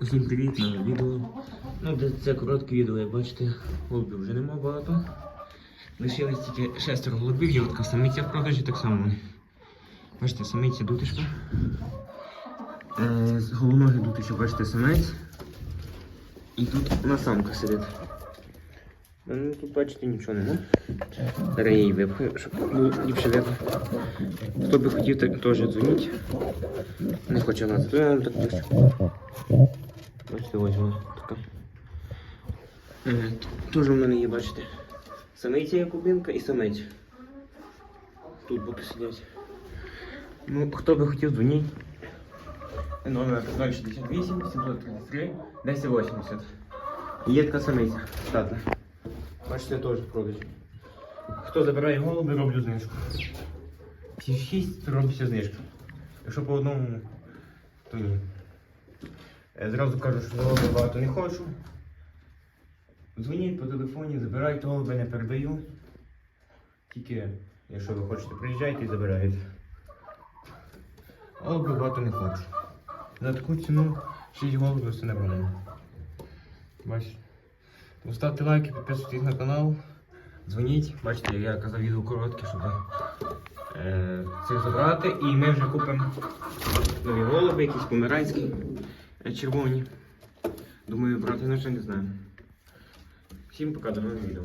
Усім привіт на відео. Ну, це коротке відео, як бачите, голубів вже нема багато. Лишилось тільки шестеро голубів, є така самиця в продажі, так само. Бачите, самиця дутишка. Е, з головної дутиші, бачите, самець. І тут на самка сидить. Ну, тут бачите, нічого нема. Зараз я її випхаю, щоб було ліпше видно. Хто би хотів, так теж дзвоніть. Не хоче нас. Я так близько. Бачите, ось вона така. Е, Теж в мене є, бачите. Самиця є кубинка і самець. Тут поки сидять. Ну, хто би хотів, дзвоніть. Номер 068 733 1080. Є така самиця штатна. Бачите, теж в продажі. Хто забирає голуби, роблю знижку. Всі шість робиться знижка. Якщо по одному, то ні. Е, Зразу кажу, що голуби багато не хочу. Дзвоніть по телефоні, забирайте голуби, не передаю. Тільки, якщо ви хочете, приїжджайте і забирайте. Голуби багато не хочу. За таку ціну 6 голубів все нормально. Бачите? Тому ставте лайки, підписуйтесь на канал, дзвоніть. Бачите, я казав відео коротке, щоб е, цих забрати. І ми вже купимо нові голуби, якісь померанські, червоні. Думаю, брати на ще не знаю. Всім пока, до нових відео.